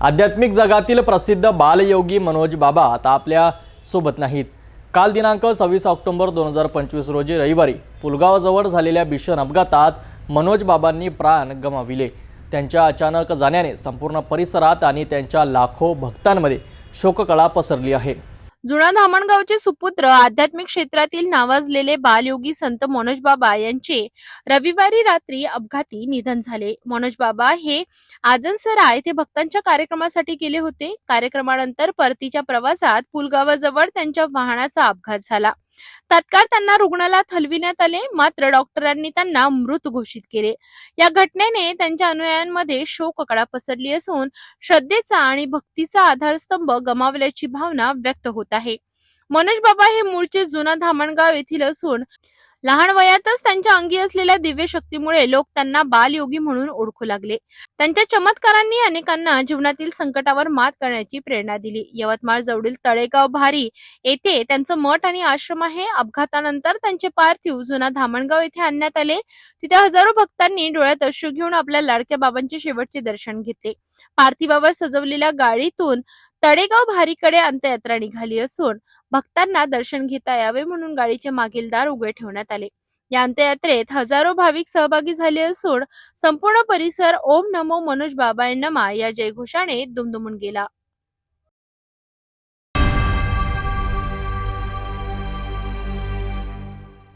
आध्यात्मिक जगातील प्रसिद्ध बालयोगी मनोज बाबा आता आपल्यासोबत नाहीत. काल दिनांक सव्वीस ऑक्टोबर दोन हजार पंचवीस रोजी रविवारी पुलगावजवळ झालेल्या भीषण अपघातात मनोज बाबांनी प्राण गमाविले. त्यांच्या अचानक जाण्याने संपूर्ण परिसरात आणि त्यांच्या लाखो भक्तांमध्ये शोककळा पसरली आहे. जुना धामणगावचे सुपुत्र आध्यात्मिक क्षेत्रातील नावाजलेले बालयोगी संत मनोज बाबा यांचे रविवारी रात्री अपघाती निधन झाले. मनोज बाबा हे आजनसरा येथे भक्तांच्या कार्यक्रमासाठी गेले होते. कार्यक्रमानंतर परतीच्या प्रवासात पुलगावाजवळ त्यांच्या वाहनाचा अपघात झाला. तात्काळ त्यांना रुग्णालयात हलविण्यात आले. मात्र डॉक्टरांनी त्यांना मृत घोषित केले. या घटनेने त्यांच्या अनुयायांमध्ये शोककडा पसरली असून श्रद्धेचा आणि भक्तीचा आधारस्तंभ गमावल्याची भावना व्यक्त होत आहे. मनोज बाबा हे मूळचे जुना धामणगाव येथील असून लहान वयातच त्यांच्या अंगी असलेल्या दिव्य शक्तीमुळे लोक त्यांना बालयोगी म्हणून ओळखू लागले. त्यांच्या चमत्कारांनी अनेकांना जीवनातील संकटावर मात करण्याची प्रेरणा दिली. यवतमाळ जवळील तळेगाव भारी येथे त्यांचं मठ आणि आश्रम आहे. अपघातानंतर त्यांचे पार्थिव जुना धामणगाव येथे आणण्यात आले. तिथे हजारो भक्तांनी डोळ्यात अश्रू घेऊन आपल्या लाडक्या बाबांचे शेवटचे दर्शन घेतले. पार्थिवावर सजवलेल्या गाडीतून तडेगाव भारीकडे अंत्ययात्रा निघाली असून भक्तांना दर्शन घेता यावे म्हणून गाडीचे मागील दार उघडे ठेवण्यात आले. या अंत्ययात्रेत हजारो भाविक सहभागी झाले असून संपूर्ण परिसर ओम नमो मनोज बाबाय नमा या जयघोषाने दुमदुमून गेला.